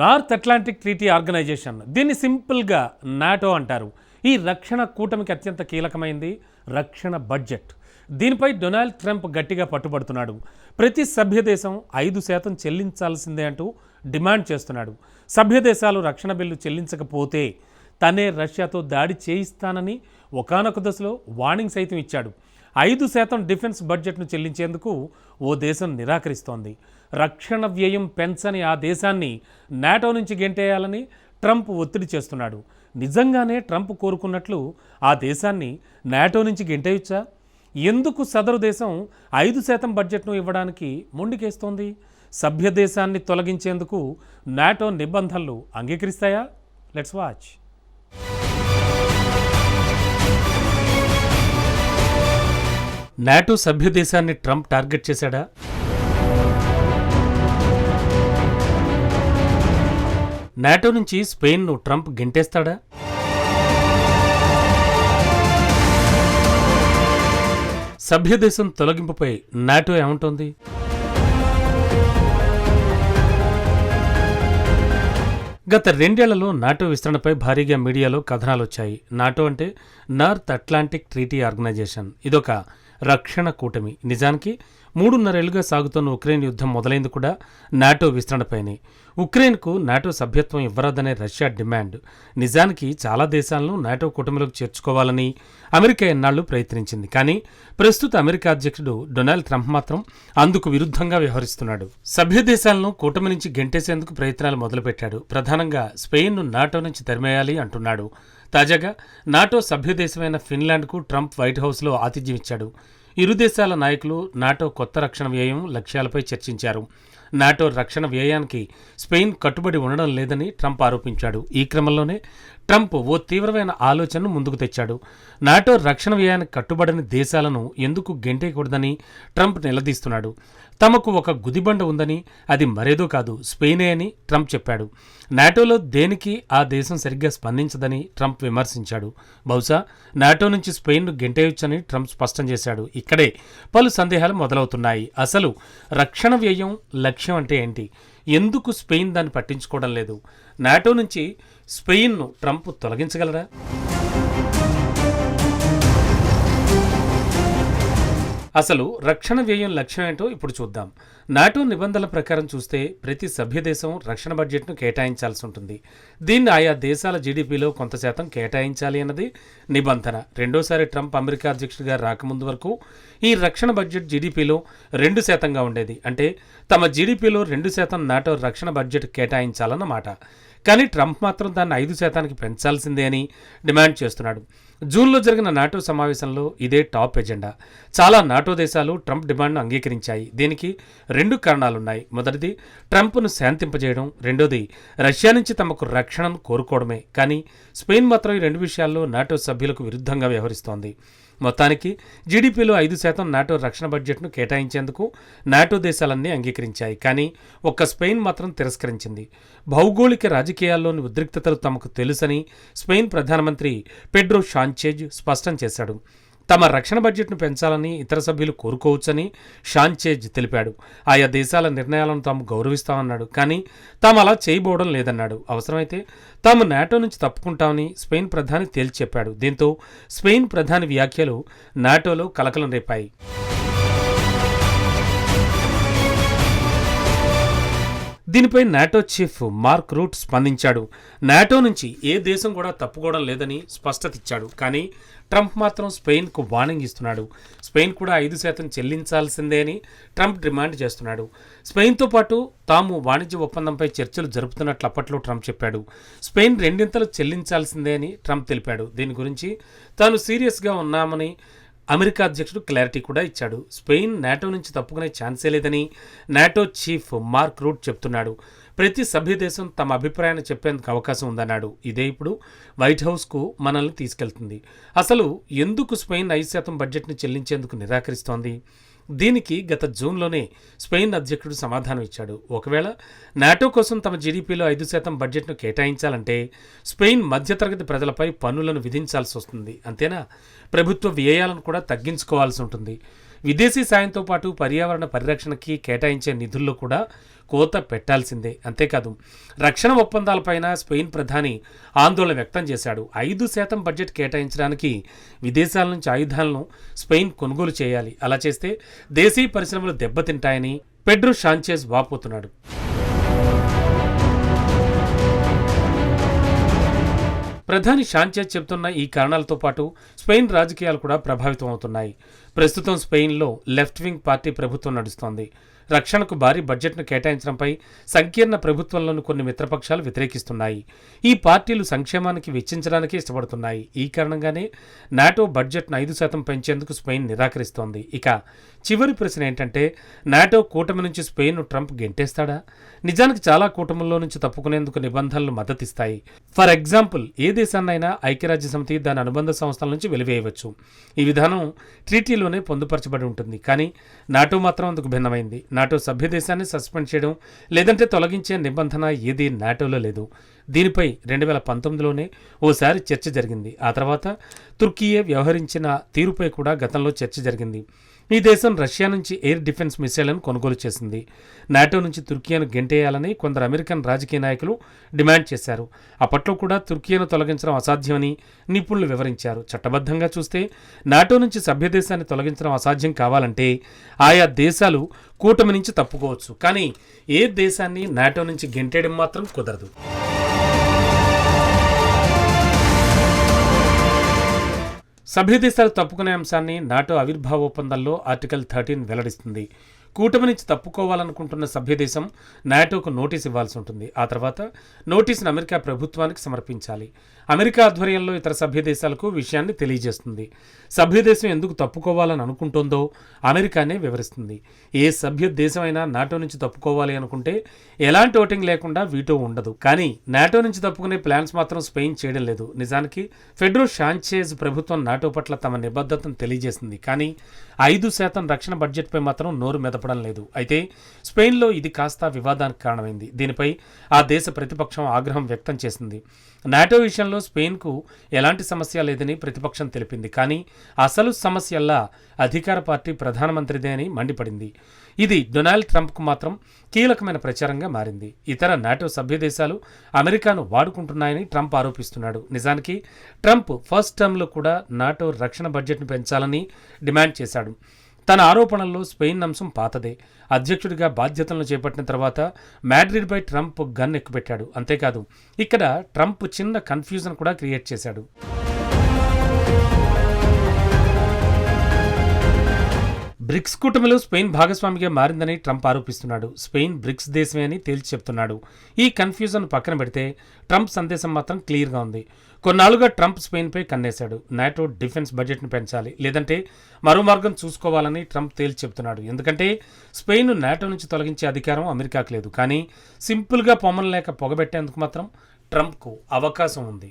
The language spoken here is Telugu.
North Atlantic treaty organisation. దీన్ని సింపుల్గా నాటో అంటారు. ఈ రక్షణ కూటమికి అత్యంత కీలకమైంది రక్షణ బడ్జెట్. దీనిపై డొనాల్డ్ ట్రంప్ గట్టిగా పట్టుబడుతున్నాడు. ప్రతి సభ్యదేశం ఐదు శాతం చెల్లించాల్సిందే అంటూ డిమాండ్ చేస్తున్నాడు. సభ్యదేశాలు రక్షణ బిల్లు చెల్లించకపోతే తనే రష్యాతో దాడి చేయిస్తానని ఒకానొక దశలో వార్నింగ్ సైతం ఇచ్చాడు. ఐదు శాతం డిఫెన్స్ బడ్జెట్ను చెల్లించేందుకు ఓ దేశం నిరాకరిస్తోంది. రక్షణ వ్యయం పెంచని ఆ దేశాన్ని నాటో నుంచి గెంటేయాలని ట్రంప్ ఒత్తిడి చేస్తున్నాడు. నిజంగానే ట్రంప్ కోరుకున్నట్లు ఆ దేశాన్ని నాటో నుంచి గెంటేయొచ్చా? ఎందుకు సదరు దేశం ఐదు శాతం బడ్జెట్ను ఇవ్వడానికి మొండికేస్తోంది? సభ్య దేశాన్ని తొలగించేందుకు నాటో నిబంధనలు అంగీకరిస్తాయా? లెట్స్ వాచ్ నాటో సభ్య దేశాన్ని ట్రంప్ టార్గెట్ చేశాడా? నాటో నుంచి స్పెయిన్ను ట్రంప్ గెంటేస్తాడా? సభ్యదేశం తొలగింపుపై నాటో ఏమంటోంది? గత రెండేళ్ళలో నాటో విస్తరణపై భారీగా మీడియాలో కథనాలు వచ్చాయి నాటో అంటే నార్త్ అట్లాంటిక్ ట్రీటీ ఆర్గనైజేషన్. ఇదొక రక్షణ కూటమి. నిజానికి మూడున్నరేళ్ళుగా సాగుతున్న ఉక్రెయిన్ యుద్ధం మొదలైంది కూడా నాటో విస్తరణపైనే. ఉక్రెయిన్కు నాటో సభ్యత్వం ఇవ్వరాదనే రష్యా డిమాండ్. నిజానికి చాలా దేశాలను నాటో కూటమిలోకి చేర్చుకోవాలని అమెరికా ఎన్నాళ్ళు ప్రయత్నించింది. కానీ ప్రస్తుత అమెరికా అధ్యక్షుడు డొనాల్డ్ ట్రంప్ మాత్రం అందుకు విరుద్ధంగా వ్యవహరిస్తున్నాడు. సభ్య దేశాలను కూటమి నుంచి గెంటేసేందుకు ప్రయత్నాలు మొదలుపెట్టాడు. ప్రధానంగా స్పెయిన్ను నాటో నుంచి తరిమేయాలి అంటున్నాడు. తాజాగా నాటో సభ్యదేశమైన ఫిన్లాండ్కు ట్రంప్ వైట్ హౌస్లో ఆతిథ్యం ఇచ్చాడు. ఇరు దేశాల నాయకులు నాటో కొత్త రక్షణ వ్యయం లక్ష్యాలపై చర్చించారు. నాటో రక్షణ వ్యయానికి స్పెయిన్ కట్టుబడి ఉండడం లేదని ట్రంప్ ఆరోపించాడు. ఈ క్రమంలోనే ట్రంప్ ఓ తీవ్రమైన ఆలోచనను ముందుకు తెచ్చాడు. నాటో రక్షణ వ్యయానికి కట్టుబడని దేశాలను ఎందుకు గెంటేయకూడదని ట్రంప్ నిలదీస్తున్నాడు. తమకు ఒక గుదిబండ ఉందని అది మరేదో కాదు స్పెయినే అని ట్రంప్ చెప్పాడు. నాటోలో దేనికి ఆ దేశం సరిగ్గా స్పందించదని ట్రంప్ విమర్శించాడు. బహుశా నాటో నుంచి స్పెయిన్ను గెంటేయొచ్చని ట్రంప్ స్పష్టం చేశాడు. ఇక్కడే పలు సందేహాలు మొదలవుతున్నాయి. అసలు రక్షణ వ్యయం లక్ష్యం అంటే ఏంటి? ఎందుకు స్పెయిన్ దాన్ని పట్టించుకోవడం లేదు? నాటో నుంచి స్పెయిన్ను ట్రంప్ తొలగించగలరా? అసలు రక్షణ వ్యయం లక్ష్యం ఏంటో ఇప్పుడు చూద్దాం. నాటో నిబంధనల ప్రకారం చూస్తే ప్రతి సభ్యదేశం రక్షణ బడ్జెట్ను కేటాయించాల్సి ఉంటుంది దీన్ని ఆయా దేశాల జీడిపిలో కొంత శాతం కేటాయించాలి అన్నది నిబంధన. రెండోసారి ట్రంప్ అమెరికా అధ్యక్షుడిగా రాకముందు వరకు ఈ రక్షణ బడ్జెట్ జీడిపిలో రెండు శాతంగా ఉండేది. అంటే తమ జీడిపిలో రెండు శాతం నాటో రక్షణ బడ్జెట్ కేటాయించాలన్నమాట. కానీ ట్రంప్ మాత్రం దాన్ని ఐదు శాతానికి పెంచాల్సిందే అని డిమాండ్ చేస్తున్నాడు. జూన్లో జరిగిన నాటో సమావేశంలో ఇదే టాప్ ఎజెండా. చాలా నాటో దేశాలు ట్రంప్ డిమాండ్ను అంగీకరించాయి. దీనికి రెండు కారణాలున్నాయి. మొదటిది ట్రంప్ను శాంతింపజేయడం. రెండోది రష్యా నుంచి తమకు రక్షణను కోరుకోవడమే. కానీ స్పెయిన్ మాత్రం ఈ రెండు విషయాల్లో నాటో సభ్యులకు విరుద్ధంగా వ్యవహరిస్తోంది. మొత్తానికి జీడిపిలో ఐదు శాతం నాటో రక్షణ బడ్జెట్ను కేటాయించేందుకు నాటో దేశాలన్నీ అంగీకరించాయి. కానీ ఒక్క స్పెయిన్ మాత్రం తిరస్కరించింది. భౌగోళిక రాజకీయాల్లోని ఉద్రిక్తతలు తమకు తెలుసని స్పెయిన్ ప్రధానమంత్రి పెడ్రో షాంచేజ్ స్పష్టం చేశాడు. తమ రక్షణ బడ్జెట్ను పెంచాలని ఇతర సభ్యులు కోరుకోవచ్చని షాన్చేజ్ తెలిపాడు. ఆయా దేశాల నిర్ణయాలను తాము గౌరవిస్తామన్నాడు. కానీ తాము అలా చేయబోవడం లేదన్నాడు. అవసరమైతే తాము నాటో నుంచి తప్పుకుంటామని స్పెయిన్ ప్రధాని తేల్చి చెప్పాడు. దీంతో స్పెయిన్ ప్రధాని వ్యాఖ్యలు నాటోలో కలకలం రేపాయి. దీనిపై నాటో చీఫ్ మార్క్ రూట్ స్పందించాడు. నాటో నుంచి ఏ దేశం కూడా తప్పుకోవడం లేదని స్పష్టత ఇచ్చాడు కానీ ట్రంప్ మాత్రం స్పెయిన్కు వార్నింగ్ ఇస్తున్నాడు. స్పెయిన్ కూడా ఐదు శాతం చెల్లించాల్సిందే అని ట్రంప్ డిమాండ్ చేస్తున్నాడు. స్పెయిన్తో పాటు తాము వాణిజ్య ఒప్పందంపై చర్చలు జరుపుతున్నట్లు అప్పట్లో ట్రంప్ చెప్పాడు. స్పెయిన్ రెండింతలు చెల్లించాల్సిందే అని ట్రంప్ తెలిపాడు. దీని గురించి తాను సీరియస్గా ఉన్నామని అమెరికా అధ్యక్షుడు క్లారిటీ కూడా ఇచ్చాడు. స్పెయిన్ నాటో నుంచి తప్పుకునే ఛాన్సే లేదని నాటో చీఫ్ మార్క్ రూట్ చెప్తున్నాడు. ప్రతి సభ్యదేశం తమ అభిప్రాయాన్ని చెప్పేందుకు అవకాశం ఉందన్నాడు. ఇదే ఇప్పుడు వైట్ హౌస్కు మనల్ని తీసుకెళ్తుంది. అసలు ఎందుకు స్పెయిన్ ఐదు శాతం బడ్జెట్ని చెల్లించేందుకు నిరాకరిస్తోంది? దీనికి గత జూన్లోనే స్పెయిన్ అధ్యక్షుడు సమాధానం ఇచ్చాడు. ఒకవేళ నాటో కోసం తమ జీడీపీలో ఐదు శాతం బడ్జెట్ను కేటాయించాలంటే స్పెయిన్ మధ్యతరగతి ప్రజలపై పన్నులను విధించాల్సి వస్తుంది. అంతేనా? ప్రభుత్వ వ్యయాలను కూడా తగ్గించుకోవాల్సి ఉంటుంది. విదేశీ సాయంతో పాటు పర్యావరణ పరిరక్షణకి కేటాయించే నిధుల్లో కూడా కోత పెట్టాల్సిందే. అంతేకాదు రక్షణ ఒప్పందాలపైన స్పెయిన్ ప్రధాని ఆందోళన వ్యక్తం చేశాడు. ఐదు శాతం బడ్జెట్ కేటాయించడానికి విదేశాల నుంచి ఆయుధాలను స్పెయిన్ కొనుగోలు చేయాలి. అలా చేస్తే దేశీ పరిశ్రమలు దెబ్బతింటాయని పెడ్రో షాంచేజ్ వాపోతున్నాడు. ప్రధాని షాంచేజ్ చెబుతున్న ఈ కారణాలతో పాటు స్పెయిన్ రాజకీయాలు కూడా ప్రభావితం అవుతున్నాయి ప్రస్తుతం స్పెయిన్లో లెఫ్ట్ వింగ్ పార్టీ ప్రభుత్వం నడుస్తోంది. రక్షణకు భారీ బడ్జెట్ను కేటాయించడంపై సంకీర్ణ ప్రభుత్వంలోని కొన్ని మిత్రపక్షాలు వ్యతిరేకిస్తున్నాయి. ఈ పార్టీలు సంక్షేమానికి వెచ్చించడానికి ఇష్టపడుతున్నాయి. ఈ కారణంగానే నాటో బడ్జెట్ను ఐదు శాతం పెంచేందుకు స్పెయిన్ నిరాకరిస్తోంది. ఇక చివరి ప్రశ్న ఏంటంటే నాటో కూటమి నుంచి స్పెయిన్ ట్రంప్ గెంటేస్తాడా? నిజానికి చాలా కూటముల్లో నుంచి తప్పుకునేందుకు నిబంధనలు మద్దతిస్తాయి. ఫర్ ఎగ్జాంపుల్ ఏ దేశాన్నైనా ఐక్యరాజ్య సమితి దాని అనుబంధ సంస్థల నుంచి వెలివేయవచ్చు. ఈ విధానం ట్రీటీలోనే పొందుపరచబడి ఉంటుంది. కానీ నాటో మాత్రం అందుకు భిన్నమైంది. నాటో సభ్యదేశాన్ని సస్పెండ్ చేయడం లేదంటే తొలగించే నిబంధన ఏది నాటోలో లేదు. దీనిపై రెండు వేల పంతొమ్మిదిలోనే ఓసారి చర్చ జరిగింది. ఆ తర్వాత తుర్కీయే వ్యవహరించిన తీరుపై కూడా గతంలో చర్చ జరిగింది. ఈ దేశం రష్యా నుంచి ఎయిర్ డిఫెన్స్ మిసైళ్ళను కొనుగోలు చేసింది. నాటో నుంచి తుర్కియాను గెంటేయాలని కొందరు అమెరికన్ రాజకీయ నాయకులు డిమాండ్ చేశారు. అప్పట్లో కూడా తుర్కియాను తొలగించడం అసాధ్యమని నిపుణులు వివరించారు. చట్టబద్ధంగా చూస్తే నాటో నుంచి సభ్యదేశాన్ని తొలగించడం అసాధ్యం కావాలంటే ఆయా దేశాలు కూటమి నుంచి తప్పుకోవచ్చు. కానీ ఏ దేశాన్ని నాటో నుంచి గెంటేయడం మాత్రం కుదరదు. సభ్యదేశాలు తప్పుకునే అంశాన్ని నాటో ఆవిర్భావ ఒప్పందంలో ఆర్టికల్ థర్టీన్ వెల్లడిస్తుంది. కూటమి నుంచి తప్పుకోవాలనుకుంటున్న సభ్యదేశం నాటోకు నోటీస్ ఇవ్వాల్సి ఉంటుంది. ఆ తర్వాత నోటీసును అమెరికా ప్రభుత్వానికి సమర్పించాలి. అమెరికా ఆధ్వర్యంలో ఇతర సభ్య దేశాలకు విషయాన్ని తెలియజేస్తుంది. సభ్యదేశం ఎందుకు తప్పుకోవాలని అనుకుంటుందో అమెరికానే వివరిస్తుంది. ఏ సభ్య దేశమైనా నాటో నుంచి తప్పుకోవాలి అనుకుంటే ఎలాంటి ఓటింగ్ లేకుండా వీటో ఉండదు. కానీ నాటో నుంచి తప్పుకునే ప్లాన్స్ మాత్రం స్పెయిన్ చేయడం లేదు. నిజానికి ఫెడ్రో షాంచేజ్ ప్రభుత్వం నాటో పట్ల తమ నిబద్ధతను తెలియజేసింది. కానీ ఐదు శాతం రక్షణ బడ్జెట్పై మాత్రం నోరు మెదపడం లేదు. అయితే స్పెయిన్లో ఇది కాస్త వివాదానికి కారణమైంది. దీనిపై ఆ దేశ ప్రతిపక్షం ఆగ్రహం వ్యక్తం చేసింది. నాటో విషయంలో స్పెయిన్కు ఎలాంటి సమస్య లేదని ప్రతిపక్షం తెలిపింది. కానీ అసలు సమస్యల్లా అధికార పార్టీ ప్రధానమంత్రిదే అని మండిపడింది. ఇది డొనాల్డ్ ట్రంప్కు మాత్రం కీలకమైన ప్రచారంగా మారింది. ఇతర నాటో సభ్య దేశాలు అమెరికాను వాడుకుంటున్నాయని ట్రంప్ ఆరోపిస్తున్నాడు. నిజానికి ట్రంప్ ఫస్ట్ టర్మ్లో కూడా నాటో రక్షణ బడ్జెట్ను పెంచాలని డిమాండ్ చేశాడు. తన ఆరోపణల్లో స్పెయిన్ అంశం పాతదే. అధ్యక్షుడిగా బాధ్యతలను చేపట్టిన తర్వాత మ్యాడ్రిడ్పై ట్రంప్ గన్ ఎక్కుపెట్టాడు. అంతేకాదు ఇక్కడ ట్రంప్ చిన్న కన్ఫ్యూజన్ కూడా క్రియేట్ చేశాడు. బ్రిక్స్ కూటమిలో స్పెయిన్ భాగస్వామిగా మారిందని ట్రంప్ ఆరోపిస్తున్నాడు. స్పెయిన్ బ్రిక్స్ దేశమే అని తేల్చి చెప్తున్నాడు. ఈ కన్ఫ్యూజన్ పక్కన పెడితే ట్రంప్ సందేశం మాత్రం క్లియర్గా ఉంది. కొన్నాళ్ళుగా ట్రంప్ స్పెయిన్పై కన్నేశాడు. నాటో డిఫెన్స్ బడ్జెట్ను పెంచాలి లేదంటే మరో మార్గం చూసుకోవాలని ట్రంప్ తేల్చి చెబుతున్నాడు ఎందుకంటే స్పెయిన్ నాటో నుంచి తొలగించే అధికారం అమెరికాకు లేదు. కానీ సింపుల్గా పొమ్మలు లేక పొగబెట్టేందుకు మాత్రం ట్రంప్కు అవకాశం ఉంది.